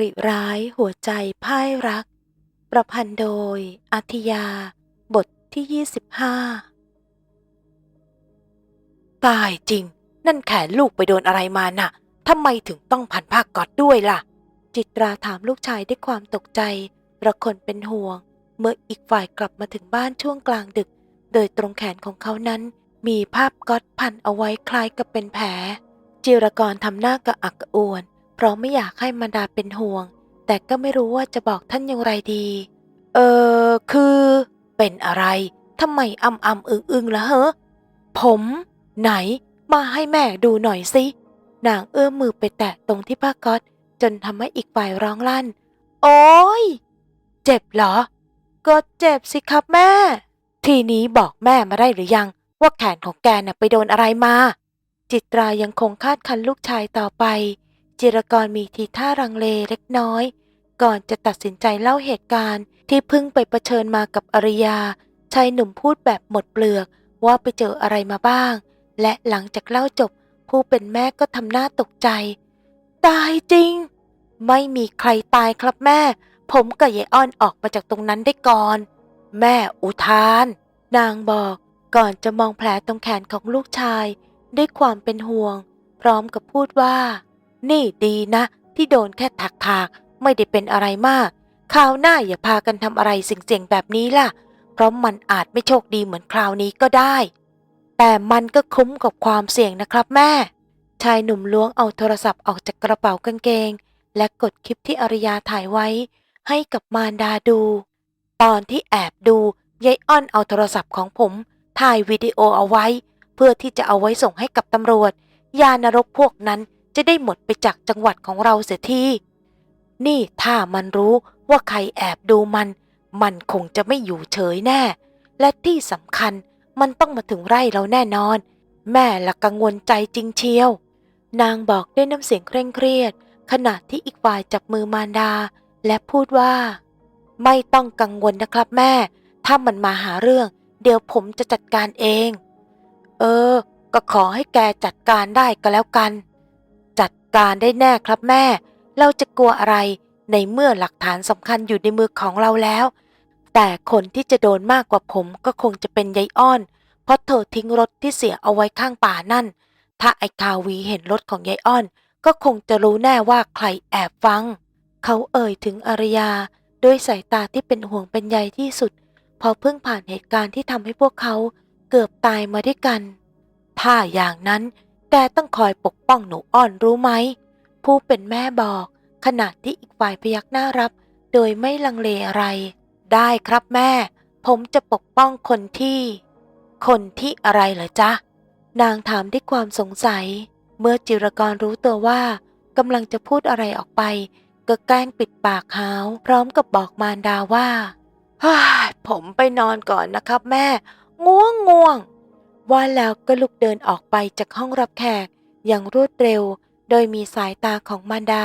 ริร้ายหัวใจพ่ายรัก ประพันธ์โดยอาทิยา บทที่ 25 ตายจริง นั่นแขนลูกไปโดนอะไรมาน่ะทำไมถึงต้องพันผ้าก๊อตด้วยล่ะ จิตราถามลูกชายด้วยความตกใจระคนเป็นห่วง เมื่ออีกฝ่ายกลับมาถึงบ้านช่วงกลางดึก โดยตรงแขนของเขานั้น มีภาพก๊อตพันเอาไว้คล้ายกับเป็นแผลจิรกรทำหน้ากระอักกระอ่วน เพราะไม่อยากให้มาดาเป็นห่วง แต่ก็ไม่รู้ว่าจะบอกท่านอย่างไรดี เออคือ เป็นอะไรทำไมอ่ำอ่ำอึงอึงละเหรอผม ไหน มาให้แม่ดูหน่อยสินางเอื้อมมือไปแตะตรงที่ผ้าก๊อตจนทำให้อีกฝ่ายร้องลั่น โอ้ยเจ็บเหรอ ก็เจ็บสิครับแม่ ทีนี้บอกแม่มาได้หรือยัง ว่าแขนของแกน่ะไปโดนอะไรมา จิตรายังคงคาดคันลูกชายต่อไป จิรกรมีทีท่ารังเลเล็กน้อย ก่อนจะตัดสินใจเล่าเหตุการณ์ที่เพิ่งไปเผชิญมากับอริยาชายหนุ่มพูดแบบหมดเปลือกว่าไปเจออะไรมาบ้าง และหลังจากเล่าจบ ผู้เป็นแม่ก็ทำหน้าตกใจ ตายจริง ไม่มีใครตายครับแม่ ผมกับยายอ้อนออกมาจากตรงนั้นได้ก่อน แม่อุทาน นางบอกก่อนจะมองแผลตรงแขนของลูกชาย ด้วยความเป็นห่วง พร้อมกับพูดว่า นี่ดีนะ ที่โดนแค่ถักถากไม่ได้เป็นอะไรมากคราวหน้าอย่าพากันทำอะไรเสี่ยงๆแบบนี้ล่ะ เพราะมันอาจไม่โชคดีเหมือนคราวนี้ก็ได้ แต่มันก็คุ้มกับความเสี่ยงนะครับแม่ ชายหนุ่มล้วงเอาโทรศัพท์ออกจากกระเป๋ากางเกง และกดคลิปที่อริยาถ่ายไว้ ให้กับมารดาดู ตอนที่แอบดูยายอ้อนเอาโทรศัพท์ของผม ถ่ายวิดีโอเอาไว้ เพื่อที่จะเอาไว้ส่งให้กับตำรวจ ยานรกพวกนั้น จะได้หมดไปจากจังหวัดของเราเสียที นี่ถ้ามันรู้ว่าใครแอบดูมัน มันคงจะไม่อยู่เฉยแน่ และที่สำคัญมันต้องมาถึงไร่เราแน่นอน แม่ละกังวลใจจริงเชียว นางบอกด้วยน้ำเสียงเคร่งเครียด ขณะที่อีกฝ่ายจับมือมารดา และพูดว่า ไม่ต้องกังวลนะครับแม่ ถ้ามันมาหาเรื่อง เดี๋ยวผมจะจัดการเอง เออ ก็ขอให้แกจัดการได้ก็แล้วกัน การได้แน่ครับแม่ เราจะกลัวอะไรในเมื่อหลักฐานสำคัญอยู่ในมือของเราแล้ว แต่คนที่จะโดนมากกว่าผมก็คงจะเป็นยายอ้อน เพราะเธอทิ้งรถที่เสียเอาไว้ข้างป่านั่น ถ้าไอ้คาวีเห็นรถของยายอ้อน ก็คงจะรู้แน่ว่าใครแอบฟัง เขาเอ่ยถึงอารยาด้วยสายตาที่เป็นห่วงเป็นใยที่สุด พอเพิ่งผ่านเหตุการณ์ที่ทำให้พวกเขาเกือบตายมาด้วยกัน ถ้าอย่างนั้น แกต้องคอยปกป้องหนูอ้อนรู้ไหม ผู้เป็นแม่บอก ขณะที่อีกฝ่ายพยักหน้ารับ โดยไม่ลังเลอะไร ได้ครับแม่ ผมจะปกป้องคนที่ คนที่อะไรเหรอจ๊ะ นางถามด้วยความสงสัย เมื่อจิรกรรู้ตัวว่ากำลังจะพูดอะไรออกไป ก็แกล้งปิดปากหาว พร้อมกับบอกมารดาว่าผมไปนอนก่อนนะครับแม่ ง่วงง่วง ว่าแล้วก็ลุกเดินออกไปจากห้องรับแขก อย่างรวดเร็ว โดยมีสายตาของมารดา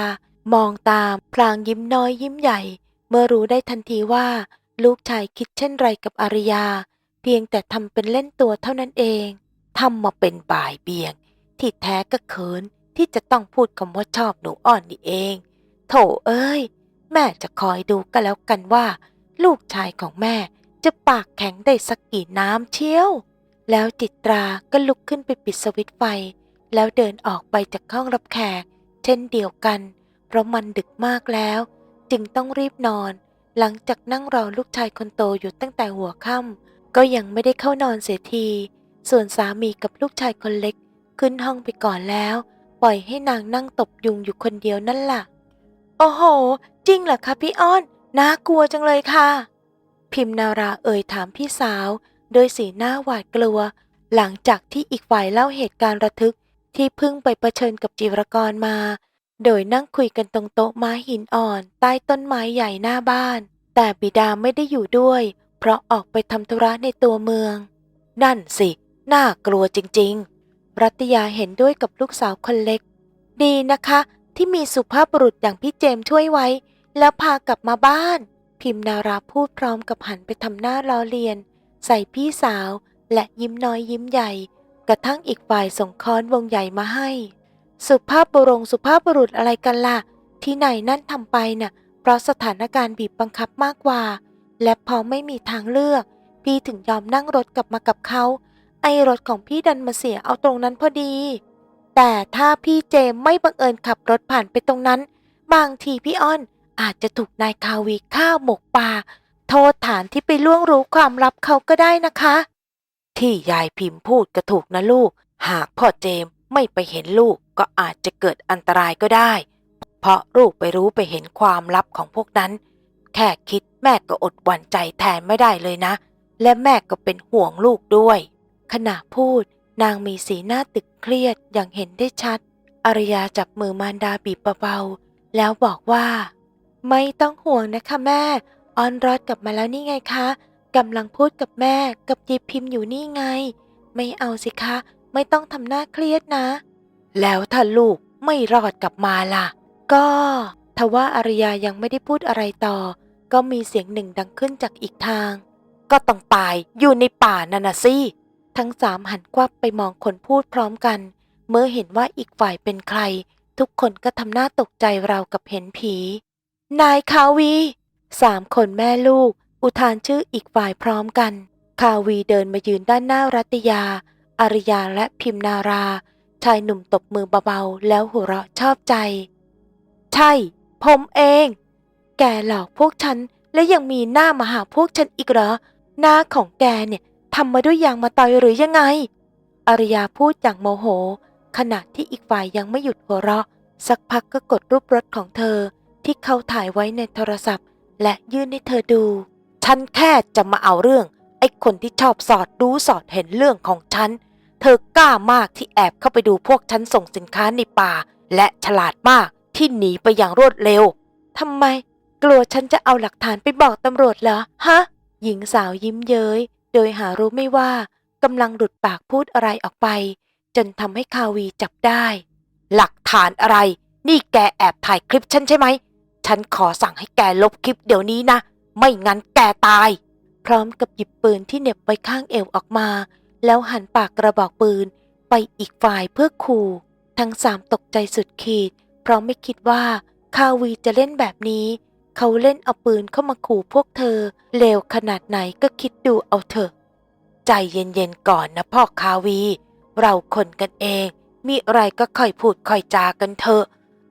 มองตาม พลางยิ้มน้อยยิ้มใหญ่ เมื่อรู้ได้ทันทีว่า ลูกชายคิดเช่นไรกับอาริยา เพียงแต่ทำเป็นเล่นตัวเท่านั้นเองทำมาเป็นบ่ายเบี่ยง ที่แท้ก็เขินที่จะต้องพูดคำว่าชอบหนูอ่อนนี่เอง โถเอ้ย แม่จะคอยดูก็แล้วกันว่า ลูกชายของแม่จะปากแข็งได้สักกี่น้ำเชียว แล้วจิตราก็ลุกขึ้นไปปิดสวิตไฟ แล้วเดินออกไปจากห้องรับแขก เช่นเดียวกัน เพราะมันดึกมากแล้ว จึงต้องรีบนอน หลังจากนั่งรอลูกชายคนโตอยู่ตั้งแต่หัวค่ำก็ยังไม่ได้เข้านอนเสียที ส่วนสามีกับลูกชายคนเล็ก ขึ้นห้องไปก่อนแล้ว ปล่อยให้นางนั่งตบยุงอยู่คนเดียวนั่นล่ะ โอ้โห จริงเหรอคะพี่อ้อนน่ากลัวจังเลยค่ะ พิมนาราเอ่ยถามพี่สาว โดยสีหน้าหวาดกลัว หลังจากที่อีกฝ่ายเล่าเหตุการณ์ระทึกที่เพิ่งไปเผชิญกับจิวรกรมา โดยนั่งคุยกันตรงโต๊ะไม้หินอ่อน ใต้ต้นไม้ใหญ่หน้าบ้าน แต่บิดาไม่ได้อยู่ด้วย เพราะออกไปทำธุระในตัวเมือง นั่นสิ น่ากลัวจริง ๆ รัตยาเห็นด้วยกับลูกสาวคนเล็ก ดีนะคะ ที่มีสุภาพบุรุษอย่างพี่เจมช่วยไว้ แล้วพากลับมาบ้าน พิมนาราพูดพร้อมกับหันไปทำหน้าล้อเลียน ใส่พี่สาวและยิ้มน้อยยิ้มใหญ่ กระทั่งอีกฝ่ายส่งค้อนวงใหญ่มาให้ สุภาพบุรงสุภาพบุรุษอะไรกันล่ะ ที่นายนั่นทำไปน่ะ เพราะสถานการณ์บีบบังคับมากกว่า และพอไม่มีทางเลือก พี่ถึงยอมนั่งรถกลับมากับเขา ไอรถของพี่ดันมาเสียเอาตรงนั้นพอดี แต่ถ้าพี่เจมไม่บังเอิญขับรถผ่านไปตรงนั้น บางทีพี่อ้อนอาจจะถูกนายคาวีฆ่าหมกป่า โทษฐานที่ไปล่วงรู้ความลับเขาก็ได้นะคะ ที่ยายพิมพ์พูดก็ถูกนะลูก หากพ่อเจมไม่ไปเห็นลูกก็อาจจะเกิดอันตรายก็ได้ เพราะลูกไปรู้ไปเห็นความลับของพวกนั้น แค่คิดแม่ก็อดหวั่นใจแทนไม่ได้เลยนะ และแม่ก็เป็นห่วงลูกด้วย ขณะพูดนางมีสีหน้าตึกเครียดอย่างเห็นได้ชัด อารยาจับมือมารดาบีบเบาๆแล้วบอกว่า ไม่ต้องห่วงนะคะแม่ ออนรอดกลับมาแล้วนี่ไงคะกำลังพูดกับแม่กับยิบพิมพ์อยู่นี่ไง ไม่เอาสิคะ ไม่ต้องทำหน้าเครียดนะ แล้วถ้าลูกไม่รอดกลับมาล่ะ ก็ทว่าอารยายังไม่ได้พูดอะไรต่อ ก็มีเสียงหนึ่งดังขึ้นจากอีกทาง ก็ต้องตายอยู่ในป่านั่นน่ะสิทั้งสามหันกวับไปมองคนพูดพร้อมกัน เมื่อเห็นว่าอีกฝ่ายเป็นใคร ทุกคนก็ทำหน้าตกใจราวกับเห็นผี นายคาวี สามคนแม่ลูก อุทานชื่ออีกฝ่ายพร้อมกัน คาวีเดินมายืนด้านหน้ารัตยา อารยาและพิมนารา ชายหนุ่มตบมือเบาๆ แล้วหัวเราะชอบใจ ใช่ ผมเอง แกหลอกพวกฉันและยังมีหน้ามาหาพวกฉันอีกเหรอ หน้าของแกเนี่ยทำมาด้วยยางมาตอยหรือยังไง อารยาพูดอย่างโมโห ขณะที่อีกฝ่ายยังไม่หยุดหัวเราะ สักพักก็กดรูปรถของเธอที่เขาถ่ายไว้ในโทรศัพท์ และยื่นให้เธอดู ฉันแค่จะมาเอาเรื่อง ไอ้คนที่ชอบสอดรู้สอดเห็นเรื่องของฉัน เธอกล้ามากที่แอบเข้าไปดูพวกฉันส่งสินค้าในป่า และฉลาดมากที่หนีไปอย่างรวดเร็วทำไม กลัวฉันจะเอาหลักฐานไปบอกตำรวจเหรอฮะ หญิงสาวยิ้มเย้ย โดยหารู้ไม่ว่ากำลังหลุดปากพูดอะไรออกไป จนทำให้คาวีจับได้ หลักฐานอะไร นี่แกแอบถ่ายคลิปฉันใช่ไหม ฉันขอสั่งให้แกลบคลิปเดี๋ยวนี้นะ ไม่งั้นแกตาย พร้อมกับหยิบปืนที่เหน็บไว้ข้างเอวออกมา แล้วหันปากกระบอกปืนไปอีกฝ่ายเพื่อขู่ ทั้งสามตกใจสุดขีด เพราะไม่คิดว่าคาวีจะเล่นแบบนี้ เขาเล่นเอาปืนเข้ามาขู่พวกเธอ เลวขนาดไหนก็คิดดูเอาเถอะ ใจเย็นๆก่อนนะพ่อคาวี เราคนกันเอง มีอะไรก็ค่อยพูดค่อยจากันเถอะ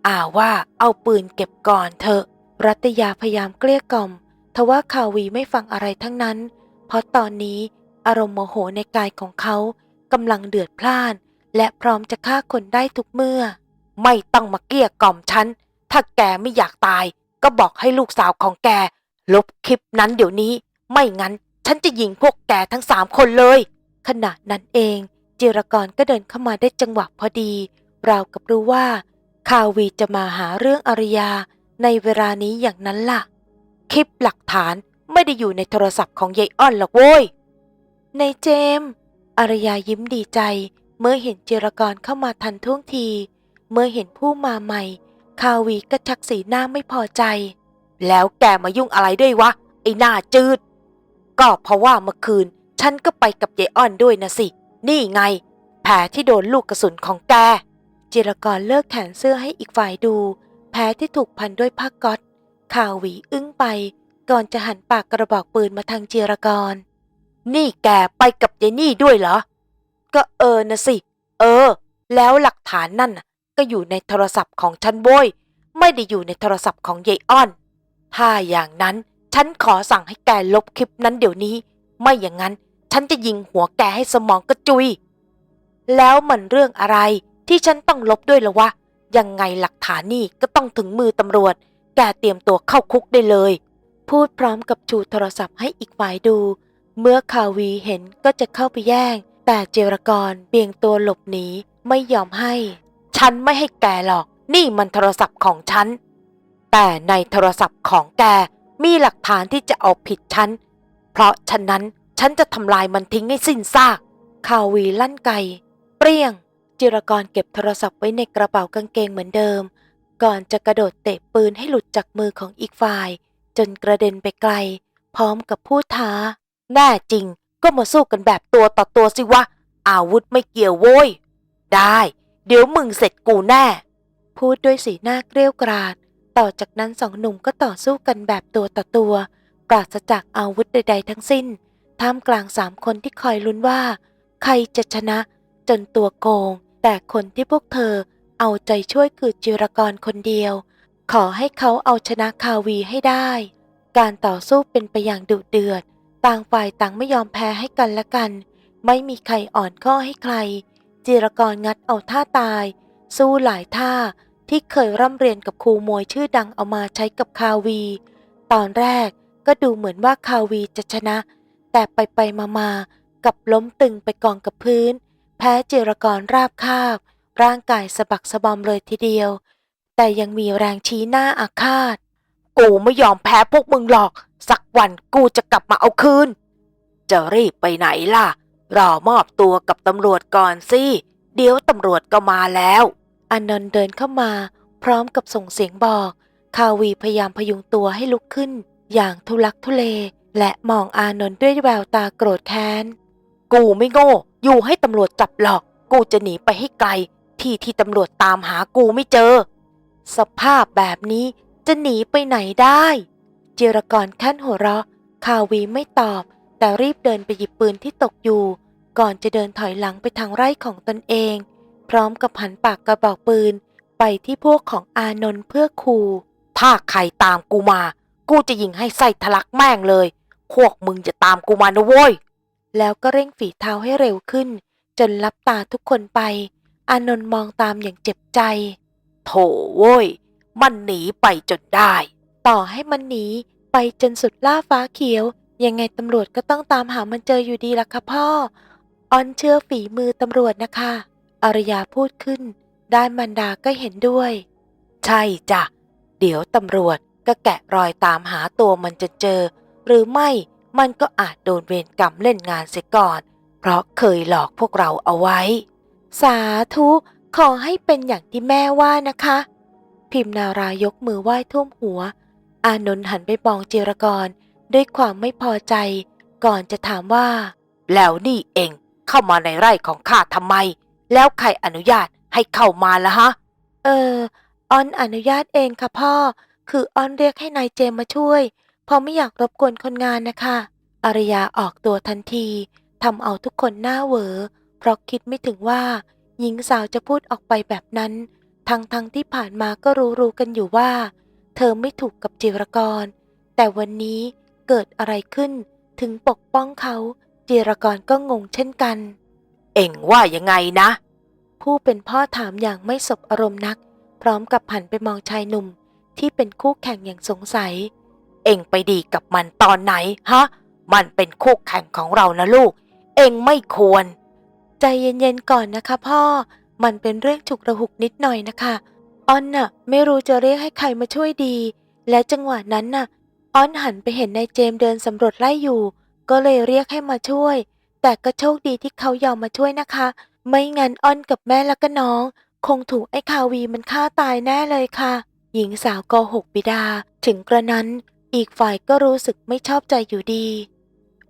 อ่าว่าเอาปืนเก็บก่อนเถอะ รัตยาพยายามเกลี้ยกล่อม ทว่าคาวีไม่ฟังอะไรทั้งนั้น เพราะตอนนี้อารมณ์โมโหในกายของเขากำลังเดือดพล่าน และพร้อมจะฆ่าคนได้ทุกเมื่อ ไม่ต้องมาเกลี้ยกล่อมฉัน ถ้าแกไม่อยากตาย ก็บอกให้ลูกสาวของแก ลบคลิปนั้นเดี๋ยวนี้ ไม่งั้นฉันจะยิงพวกแกทั้งสามคนเลย ขณะนั้นเองจิรกรก็เดินเข้ามาได้จังหวะพอดี ราวกับรู้ว่า คาวีจะมาหาเรื่องอารยาในเวลานี้อย่างนั้นล่ะ คลิปหลักฐานไม่ได้อยู่ในโทรศัพท์ของยายอ้อนหรอกโว้ยในเจมส์อารยายิ้มดีใจ เมื่อเห็นจิรกรเข้ามาทันท่วงที เมื่อเห็นผู้มาใหม่ คาวีก็ชักสีหน้าไม่พอใจ แล้วแกมายุ่งอะไรด้วยวะ ไอ้หน้าจืด ก็เพราะว่าเมื่อคืน ฉันก็ไปกับยายอ้อนด้วยนะสิ นี่ไง แผลที่โดนลูกกระสุนของแก จิรกรเลิกแขนเสื้อให้อีกฝ่ายดูแผลที่ถูกพันด้วยผ้าก๊อตข่าวหวีอึ้งไป ก่อนจะหันปากกระบอกปืนมาทางจิรกร นี่แกไปกับยายนี่ด้วยเหรอ ก็เออนะสิ เออ แล้วหลักฐานนั่นก็อยู่ในโทรศัพท์ของฉันโว้ยไม่ได้อยู่ในโทรศัพท์ของยายอ้อน ถ้าอย่างนั้นฉันขอสั่งให้แกลบคลิปนั้นเดี๋ยวนี้ ไม่อย่างนั้น ฉันจะยิงหัวแกให้สมองกระจุย แล้วมันเรื่องอะไร ที่ฉันต้องลบด้วยละวะ ยังไงหลักฐานนี่ก็ต้องถึงมือตำรวจ แกเตรียมตัวเข้าคุกได้เลย พูดพร้อมกับชูโทรศัพท์ให้อีกฝ่ายดู เมื่อคาวีเห็นก็จะเข้าไปแย่ง แต่เจรกรเบี่ยงตัวหลบหนีไม่ยอมให้ ฉันไม่ให้แกหรอก นี่มันโทรศัพท์ของฉัน แต่ในโทรศัพท์ของแกมีหลักฐานที่จะเอาผิดฉัน เพราะฉะนั้นฉันจะทำลายมันทิ้งให้สิ้นซาก คาวีลั่นไก เปรี้ยง จิรกรเก็บโทรศัพท์ไว้ในกระเป๋ากางเกงเหมือนเดิม ก่อนจะกระโดดเตะปืนให้หลุดจากมือของอีกฝ่าย จนกระเด็นไปไกล พร้อมกับพูดท้า แน่จริงก็มาสู้กันแบบตัวต่อตัวสิวะ อาวุธไม่เกี่ยวโว้ย ได้ เดี๋ยวมึงเสร็จกูแน่ พูดด้วยสีหน้าเกรี้ยวกราด ต่อจากนั้นสองหนุ่มก็ต่อสู้กันแบบตัวต่อตัว ปราศจากอาวุธใด ๆ ทั้งสิ้น ท่ามกลางสามคนที่คอยลุ้นว่า ใครจะชนะ จนตัวโกง แต่คนที่พวกเธอเอาใจช่วยคือจิรกรคนเดียว ขอให้เขาเอาชนะคาวีให้ได้ การต่อสู้เป็นไปอย่างดุเดือด ต่างฝ่ายต่างไม่ยอมแพ้ให้กันและกัน ไม่มีใครอ่อนข้อให้ใคร จิรกรงัดเอาท่าตาย สู้หลายท่าที่เคยร่ำเรียนกับครูมวยชื่อดังเอามาใช้กับคาวี ตอนแรกก็ดูเหมือนว่าคาวีจะชนะ แต่ไปไปมามากับล้มตึงไปกองกับพื้น แพ้จิรกรราบคาบ ร่างกายสะบักสะบอมเลยทีเดียว แต่ยังมีแรงชี้หน้าอาฆาต กูไม่ยอมแพ้พวกมึงหรอก สักวันกูจะกลับมาเอาคืน จะรีบไปไหนล่ะ รอมอบตัวกับตำรวจก่อนสิ เดี๋ยวตำรวจก็มาแล้วอานนท์เดินเข้ามา พร้อมกับส่งเสียงบอก คาวีพยายามพยุงตัวให้ลุกขึ้น อย่างทุลักทุเล และมองอานนท์ด้วยแววตาโกรธแค้น กูไม่โง่ อยู่ให้ตำรวจจับหรอก กูจะหนีไปให้ไกล ที่ที่ตำรวจตามหากูไม่เจอ สภาพแบบนี้จะหนีไปไหนได้ จิรกรขั้นหัวเราะคาวีไม่ตอบ แต่รีบเดินไปหยิบปืนที่ตกอยู่ ก่อนจะเดินถอยหลังไปทางไร่ของตนเอง พร้อมกับหันปากกระบอกปืน ไปที่พวกของอานนท์เพื่อขู่ถ้าใครตามกูมา กูจะยิงให้ไส้ทะลักแม่งเลย พวกมึงจะตามกูมานะโว้ย แล้วก็เร่งฝีเท้าให้เร็วขึ้น จนลับตาทุกคนไป อานนท์มองตามอย่างเจ็บใจ โถโว้ย มันหนีไปจนได้ ต่อให้มันหนีไปจนสุดล่าฟ้าเขียว ยังไงตำรวจก็ต้องตามหามันเจออยู่ดีล่ะค่ะพ่อ ออนเชื่อฝีมือตำรวจนะคะ อารยาพูดขึ้น ด้านมันดาก็เห็นด้วย ใช่จ้ะ เดี๋ยวตำรวจก็แกะรอยตามหาตัวมันจนเจอ หรือไม่ มันก็อาจโดนเวรกรรมเล่นงานเสียก่อน เพราะเคยหลอกพวกเราเอาไว้ สาธุขอให้เป็นอย่างที่แม่ว่านะคะ พิมนารายกมือไหว้ท่วมหัว อานนท์หันไปมองจิรกรด้วยความไม่พอใจ ก่อนจะถามว่า แล้วนี่เองเข้ามาในไร่ของข้าทำไม แล้วใครอนุญาตให้เข้ามาละฮะ เออออนอนุญาตเองค่ะพ่อ คือออนเรียกให้นายเจมมาช่วย พราะไม่อยากรบกวนคนงานนะคะอารยาออกตัวทันทีทำเอาทุกคนหน้าเหวอ เพราะคิดไม่ถึงว่า หญิงสาวจะพูดออกไปแบบนั้น ทั้งทั้งๆที่ผ่านมาก็รู้รู้ๆกันอยู่ว่า เธอไม่ถูกกับจิรกร แต่วันนี้เกิดอะไรขึ้น ถึงปกป้องเขาจิรกรก็งงเช่นกัน เอ็งว่ายังไงนะ ผู้เป็นพ่อถามอย่างไม่สบอารมณ์นัก พร้อมกับหันไปมองชายหนุ่มที่เป็นคู่แข่งอย่างสงสัยเองไปดีกับมันตอนไหนฮะ มันเป็นคู่แข่งของเรานะลูก เองไม่ควร ใจเย็นๆก่อนนะคะ พ่อ มันเป็นเรื่องฉุกระหุกนิดหน่อยนะคะ อ้อนน่ะ ไม่รู้จะเรียกให้ใครมาช่วยดี และจังหวะนั้นน่ะ อ้อนหันไปเห็นนายเจมเดินสำรวจไล่อยู่ ก็เลยเรียกให้มาช่วย แต่ก็โชคดีที่เขายอมมาช่วยนะคะ ไม่งั้นอ้อนกับแม่แล้วก็น้อง คงถูกไอ้คาวีมันฆ่าตายแน่เลยค่ะ หญิงสาวโกหกบิดา ถึงกระนั้น อีกฝ่ายก็รู้สึกไม่ชอบใจอยู่ดี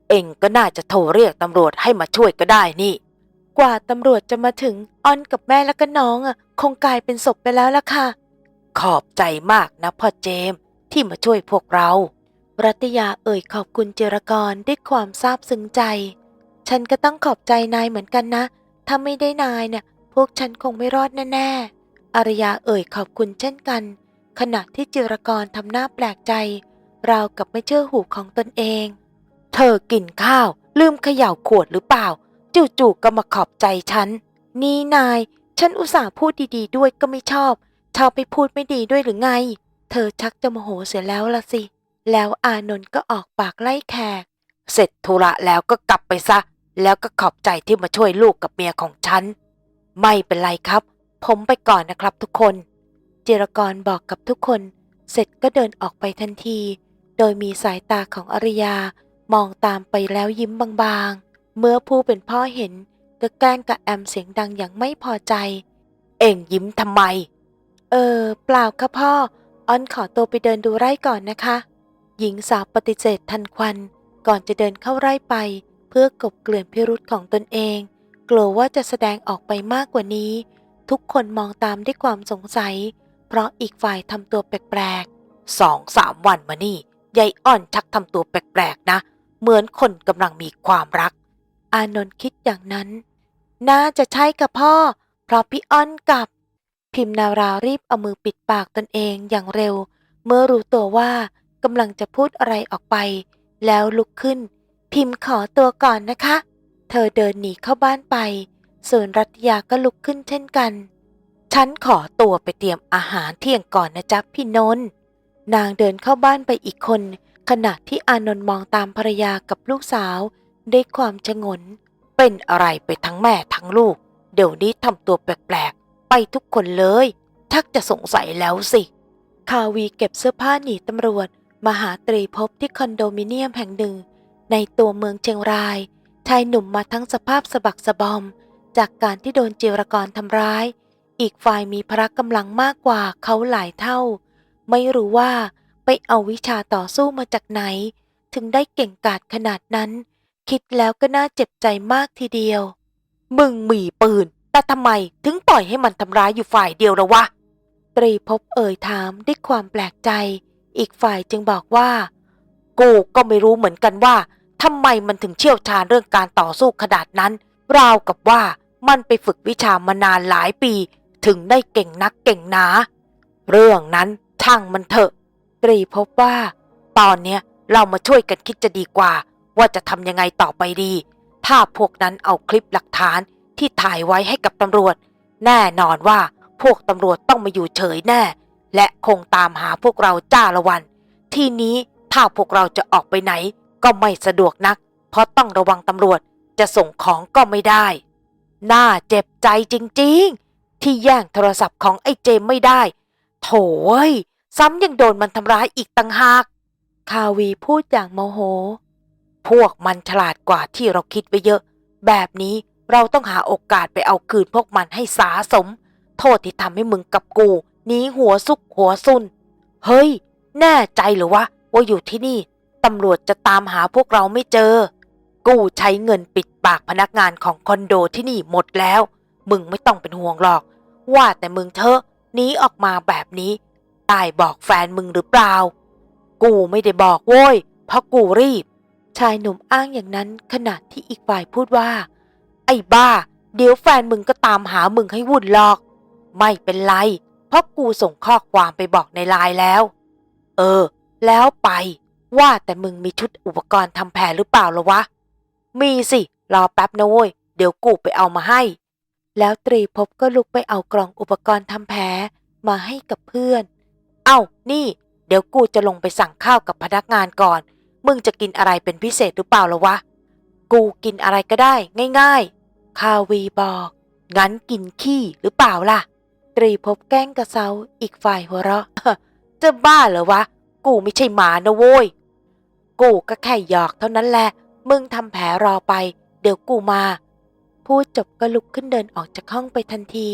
เอ็งก็น่าจะโทรเรียกตำรวจให้มาช่วยก็ได้นี่ กว่าตำรวจจะมาถึงอ้อนกับแม่แล้วก็น้องอะ คงกลายเป็นศพไปแล้วล่ะค่ะ ขอบใจมากนะพ่อเจมส์ที่มาช่วยพวกเรา รัตยาเอ่ยขอบคุณเจรกรด้วยความซาบซึ้งใจ ฉันก็ต้องขอบใจนายเหมือนกันนะ ถ้าไม่ได้นายเนี่ยพวกฉันคงไม่รอดแน่ๆอารยาเอ่ยขอบคุณเช่นกัน ขณะที่จิรกรทำหน้าแปลกใจ ราวกับไม่เชื่อหูของตนเอง เธอกินข้าว ลืมเขย่าขวดหรือเปล่า จู่ๆก็มาขอบใจฉัน นี่นาย ฉันอุตส่าห์พูดดีๆ ด้วยก็ไม่ชอบ ชอบไปพูดไม่ดีด้วยหรือไง เธอชักจะโมโหเสียแล้วละสิ แล้วอานนท์ก็ออกปากไล่แขก เสร็จธุระแล้วก็กลับไปซะ แล้วก็ขอบใจที่มาช่วยลูกกับเมียของฉัน ไม่เป็นไรครับ ผมไปก่อนนะครับทุกคน จิรกรบอกกับทุกคน เสร็จก็เดินออกไปทันที โดยมีสายตาของอริยามองตามไปแล้วยิ้มบางๆ เมื่อผู้เป็นพ่อเห็นก็แกล้งกับแอมเสียงดังอย่างไม่พอใจ เอ็งยิ้มทำไม เออ เปล่าค่ะพ่อ อ้อนขอตัวไปเดินดูไร่ก่อนนะคะ หญิงสาวปฏิเสธทันควัน ก่อนจะเดินเข้าไร่ไป เพื่อกบเกลื่อนพิรุษของตนเอง กลัวว่าจะแสดงออกไปมากกว่านี้ ทุกคนมองตามด้วยความสงสัย เพราะอีกฝ่ายทำตัวแปลกๆสองสามวันมานี่ ยายอ้อนชักทำตัวแปลกๆนะ เหมือนคนกำลังมีความรัก อานนท์คิดอย่างนั้น น่าจะใช่กับพ่อ เพราะพี่อ้อนกับ พิมพ์นาวรารีบเอามือปิดปากตนเองอย่างเร็ว เมื่อรู้ตัวว่ากำลังจะพูดอะไรออกไป แล้วลุกขึ้น พิมพ์ขอตัวก่อนนะคะ เธอเดินหนีเข้าบ้านไป ส่วนรัตยาก็ลุกขึ้นเช่นกัน ฉันขอตัวไปเตรียมอาหารเที่ยงก่อนนะจ๊ะพี่นนท์ นางเดินเข้าบ้านไปอีกคน ขณะที่อานนท์มองตามภรรยากับลูกสาวด้วยความชงน เป็นอะไรไปทั้งแม่ทั้งลูก เดี๋ยวนี้ทำตัวแปลกๆ ไปทุกคนเลยชักจะสงสัยแล้วสิ คาวีเก็บเสื้อผ้าหนีตำรวจมาหาตรีพบที่คอนโดมิเนียมแห่งหนึ่ง ในตัวเมืองเชียงราย ชายหนุ่มมาทั้งสภาพสะบักสะบอม จากการที่โดนเจรกรทำร้าย อีกฝ่ายมีพละกำลังมากกว่าเขาหลายเท่า ไม่รู้ว่าไปเอาวิชาต่อสู้มาจากไหน ถึงได้เก่งกาจขนาดนั้น คิดแล้วก็น่าเจ็บใจมากทีเดียว มึงมีปืน แต่ทำไมถึงปล่อยให้มันทำร้ายอยู่ฝ่ายเดียวละวะ ตรีพบเอ่ยถามด้วยความแปลกใจ อีกฝ่ายจึงบอกว่า กูก็ไม่รู้เหมือนกันว่าทำไมมันถึงเชี่ยวชาญเรื่องการต่อสู้ขนาดนั้น ราวกับว่ามันไปฝึกวิชามานานหลายปี ถึงได้เก่งนักเก่งหนา เรื่องนั้น ช่างมันเถอะตรีพบว่า ตอนเนี้ยเรามาช่วยกันคิดจะดีกว่า ว่าจะทำยังไงต่อไปดี ถ้าพวกนั้นเอาคลิปหลักฐานที่ถ่ายไว้ให้กับตำรวจ แน่นอนว่าพวกตำรวจต้องมาอยู่เฉยแน่ และคงตามหาพวกเราจ้าละวัน ทีนี้ถ้าพวกเราจะออกไปไหน ก็ไม่สะดวกนัก เพราะต้องระวังตำรวจจะส่งของก็ไม่ได้ น่าเจ็บใจจริงๆ ที่แย่งโทรศัพท์ของไอ้เจมไม่ได้ โถยซ้ำยังโดนมันทำร้ายอีกต่างหาก คาวีพูดอย่างโมโห พวกมันฉลาดกว่าที่เราคิดไว้เยอะ แบบนี้เราต้องหาโอกาสไปเอาคืนพวกมันให้สาสม โทษที่ทำให้มึงกับกูหนีหัวซุกหัวซุน เฮ้ย แน่ใจหรือวะว่าอยู่ที่นี่ตำรวจจะตามหาพวกเราไม่เจอ กูใช้เงินปิดปากพนักงานของคอนโดที่นี่หมดแล้ว มึงไม่ต้องเป็นห่วงหรอก ว่าแต่มึงเถอะ นี้ออกมาแบบนี้ตายบอกแฟนมึงหรือเปล่า กูไม่ได้บอกโว้ย เพราะกูรีบ ชายหนุ่มอ้างอย่างนั้นขณะที่อีกฝ่ายพูดว่า ไอ้บ้า เดี๋ยวแฟนมึงก็ตามหามึงให้วุ่นหรอก ไม่เป็นไร เพราะกูส่งข้อความไปบอกในไลน์แล้ว เออ แล้วไป ว่าแต่มึงมีชุดอุปกรณ์ทำแผลหรือเปล่าละวะ มีสิ รอแป๊บนะเว้ย เดี๋ยวกูไปเอามาให้ แล้วตรีภพก็ลุกไปเอากล่องอุปกรณ์ทำแผลมาให้กับเพื่อน เอ้า นี่ เดี๋ยวกูจะลงไปสั่งข้าวกับพนักงานก่อน มึงจะกินอะไรเป็นพิเศษหรือเปล่าละวะ กูกินอะไรก็ได้ ง่ายๆ คาวีบอก งั้นกินขี้หรือเปล่าล่ะ ตรีภพแกล้งกระเซาอีกฝ่ายหัวเราะ จะบ้าเหรอวะ กูไม่ใช่หมานะโว้ย กูก็แค่หยอกเท่านั้นแหละ มึงทำแผลรอไป เดี๋ยวกูมา พูดจบก็ลุกขึ้นเดินออกจากห้องไปทันที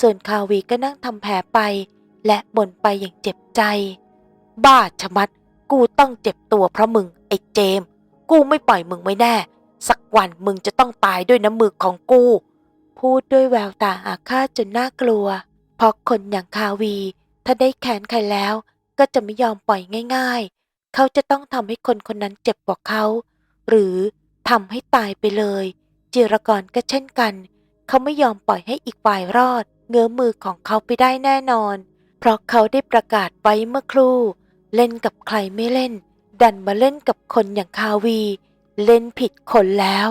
ส่วนคาวีก็นั่งทำแผลไป และบ่นไปอย่างเจ็บใจ บ้าชะมัด กูต้องเจ็บตัวเพราะมึง ไอ้เจม กูไม่ปล่อยมึงไว้แน่ สักวันมึงจะต้องตายด้วยน้ำมือของกู พูดด้วยแววตาอาฆาตจนน่ากลัว เพราะคนอย่างคาวี ถ้าได้แขนใครแล้ว ก็จะไม่ยอมปล่อยง่าย ๆ เขาจะต้องทำให้คนคนนั้นเจ็บกว่าเขา หรือทำให้ตายไปเลย จิรกรก็เช่นกัน เขาไม่ยอมปล่อยให้อีกฝ่ายรอด เงื้อมือของเขาไปได้แน่นอน เพราะเขาได้ประกาศไว้เมื่อครู่ เล่นกับใครไม่เล่น ดันมาเล่นกับคนอย่างคาวี เล่นผิดคนแล้ว